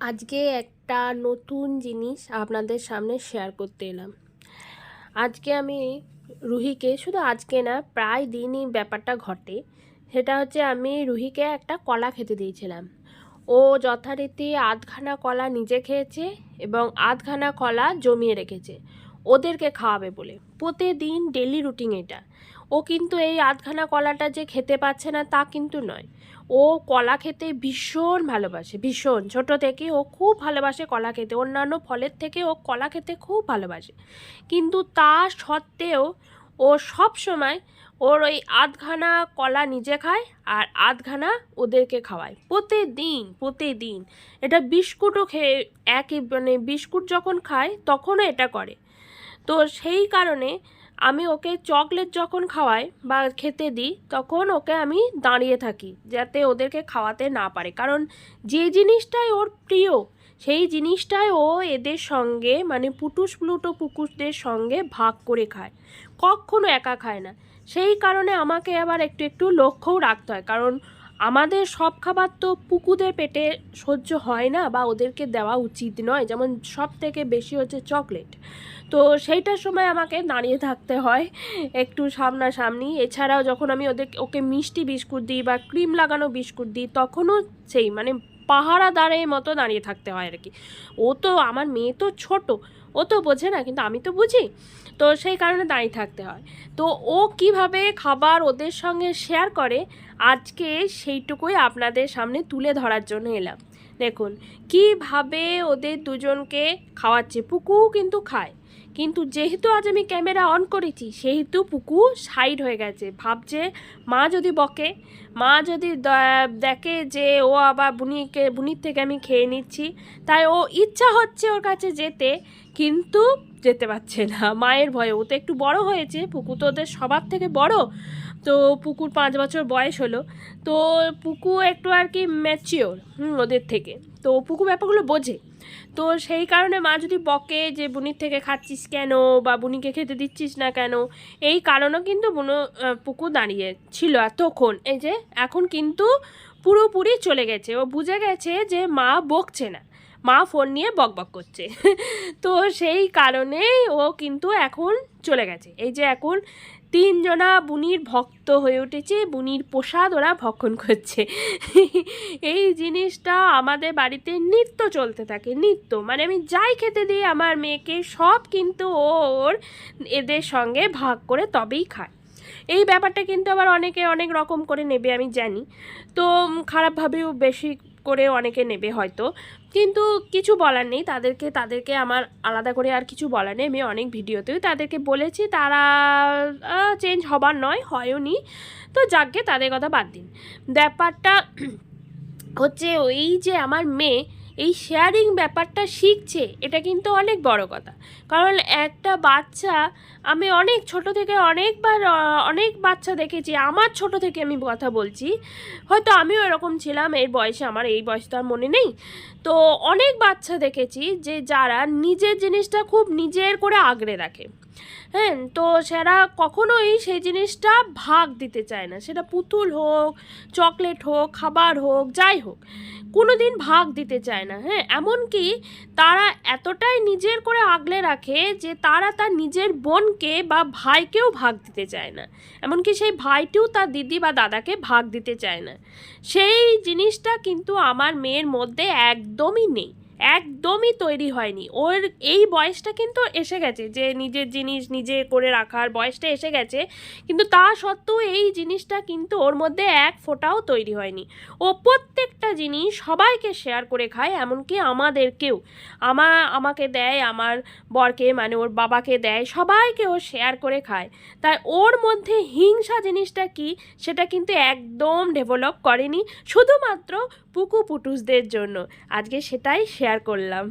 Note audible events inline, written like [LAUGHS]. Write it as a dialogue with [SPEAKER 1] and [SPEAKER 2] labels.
[SPEAKER 1] আজকে একটা নতুন জিনিস আপনাদের সামনে শেয়ার করতে এলাম। আজকে আমি রুহিকে, শুধু আজকে না, প্রায় দিনই ব্যাপারটা ঘটে। সেটা হচ্ছে আমি রুহিকে একটা কলা খেতে দিয়েছিলাম। ও যথারীতি আধখানা কলা নিজে খেয়েছে এবং আধখানা কলা জমিয়ে রেখেছে। ওদেরকে খাওয়াবে বলে। প্রতিদিন ডেলি রুটিন এটা। ও কিন্তু এই আধখানা কলাটা যে খেতে পাচ্ছে না তা কিন্তু নয়। ও কলা খেতে ভীষণ ভালোবাসে, ভীষণ। ছোট থেকে ও খুব ভালোবাসে কলা খেতে, অন্যান্য ফলের থেকে ও কলা খেতে খুব ভালোবাসে। কিন্তু তা সত্ত্বেও ও সব সময় ওর ওই আধখানা কলা নিজে খায় আর আধখানা ওদেরকে খাওয়ায়। প্রতিদিন প্রতিদিন। এটা বিস্কুটও খেয়ে একই মানে বিস্কুট যখন খায় তখনও এটা করে। তো সেই কারণে আমি ওকে চকলেট যখন খাওয়াই বা খেতে দিই, তখন ওকে আমি দাঁড়িয়ে থাকি যাতে ওদেরকে খাওয়াতে না পারে। কারণ যে জিনিসটাই ওর প্রিয়, সেই জিনিসটাই ও এদের সঙ্গে মানে পুটুস প্লুটো পুকুরদের সঙ্গে ভাগ করে খায়। কখনো একা খায় না। সেই কারণে আমাকে আবার একটু একটু লক্ষ্যও রাখতে হয়। কারণ আমাদের সব খাবার তো পুকুদের পেটে সহ্য হয় না বা ওদেরকে দেওয়া উচিত নয়। যেমন সব থেকে বেশি হচ্ছে চকলেট। তো সেইটার সময় আমাকে দাঁড়িয়ে থাকতে হয় একটু সামনাসামনি। এছাড়াও যখন আমি ওদের ওকে মিষ্টি বিস্কুট দিই বা ক্রিম লাগানো বিস্কুট দিই, তখনও সেই মানে পাহারাদারের মতো দাঁড়িয়ে থাকতে হয় আর কি। ও তো আমার মেয়ে তো ছোট, ও তো বোঝে না, কিন্তু আমি তো বুঝি। তো সেই কারণে দাঁড়িয়ে থাকতে হয়। তো ও কীভাবে খাবার ওদের সঙ্গে শেয়ার করে, আজকে সেইটুকুই আপনাদের সামনে তুলে ধরার জন্য এলাম। দেখুন, কীভাবে ওদের দুজনকে খাওয়াচ্ছে। পুকু কিন্তু খায়। কিন্তু যেহেতু আজ আমি ক্যামেরা অন করেছি, সেহেতু পুকু সাইড হয়ে গেছে। ভাবছে, মা যদি বকে, মা যদি দেখে যে ও আবার বুনিকে, বুনির থেকে আমি খেয়ে নিচ্ছি, তাই ও ইচ্ছা হচ্ছে ওর কাছে যেতে, কিন্তু যেতে পারছে না। মায়ের ভয়ে, ও তো একটু বড় হয়েছে, পুকু তো ওদের সবার থেকে বড়। তো পুকুর পাঁচ বছর বয়স হলো, তো পুকু একটু আর কি ম্যাচিওর হুম, ওদের থেকে। তো পুকু ব্যাপারগুলো বোঝে। তো সেই কারণে মা যদি বকে যে, বুনির থেকে খাচ্ছিস কেন বা বুনিকে খেতে দিচ্ছিস না কেন? এই কারণেও কিন্তু বুনো পুকু দাঁড়িয়ে ছিল এতক্ষণ। এই যে, এখন কিন্তু পুরোপুরি চলে গেছে। ও বুঝে গেছে যে, মা বকছে না। মা ফোন নিয়ে বকবক করছে। [LAUGHS] তো সেই কারণেই ও কিন্তু এখন চলে গেছে। এই যে, এখন তিনজনা বুনির ভক্ত হয়ে উঠেছে, বুনির প্রসাদ ওরা ভক্ষণ করছে। এই জিনিসটা আমাদের বাড়িতে নিত্য চলতে থাকে, নিত্য। মানে আমি যাই খেতে দিই আমার মেয়েকে, সব কিন্তু ওর এদের সঙ্গে ভাগ করে তবেই খায়। এই ব্যাপারটা কিন্তু আবার অনেকে অনেক রকম করে নেবে, আমি জানি। তো খারাপভাবেও বেশি করে অনেকে নেবে হয়তো। কিন্তু কিছু বলার নেই। তাদেরকে তাদেরকে আমার আলাদা করে আর কিছু বলার নেই। আমি অনেক ভিডিওতেও তাদেরকে বলেছি, তারা চেঞ্জ হবার নয়, হয়ও নি। তো যাকে তাদের কথা বাদ দিন। ব্যাপারটা [CLEARS THROAT] হচ্ছে ওই যে আমার মেয়ে এই শেয়ারিং ব্যাপারটা শিখছে, এটা কিন্তু অনেক বড় কথা। কারণ একটা বাচ্চা, আমি অনেক ছোট থেকে অনেকবার অনেক বাচ্চা দেখেছি, আমার ছোট থেকে আমি কথা বলছি, হয়তো আমিও এরকম ছিলাম এই বয়সে আমার, এই বয়স তো আর মনে নেই। তো অনেক বাচ্চা দেখেছি যে যারা নিজের জিনিসটা খুব নিজের করে আগড়ে রাখে। হ্যাঁ তো সেরা কখনোই সেই জিনিসটা ভাগ দিতে চায় না। সেটা পুতুল হোক, চকলেট হোক, খাবার হোক, যাই হোক কোনো দিন ভাগ দিতে চায় না। হ্যাঁ এমনকি তারা এতটাই নিজের করে আগলে রাখে যে তারা তার নিজের বোনকে বা ভাইকেও ভাগ দিতে চায় না। এমনকি সেই ভাইটিও তার দিদি বা দাদাকে ভাগ দিতে চায় না। সেই জিনিসটা কিন্তু আমার মেয়ের মধ্যে একদমই নেই। একদমই তৈরি হয়নি। ওর এই বয়সটা কিন্তু এসে গেছে যে নিজের জিনিস নিজে করে রাখার বয়সটা এসে গেছে। কিন্তু তা সত্ত্বেও এই জিনিসটা কিন্তু ওর মধ্যে এক ফোঁটাও তৈরি হয়নি। ও প্রত্যেকটা জিনিস সবাইকে শেয়ার করে খায়, এমনকি আমাদেরকেও। আমা, আমাকে দেয়, আমার বরকে মানে ওর বাবাকে দেয়, সবাইকে ও শেয়ার করে খায়। তাই ওর মধ্যে হিংসা জিনিসটা কি, সেটা কিন্তু একদম ডেভেলপ করেনি। শুধুমাত্র পুকু পুটুসদের জন্য। আজকে সেটাই শেয়ার করলাম।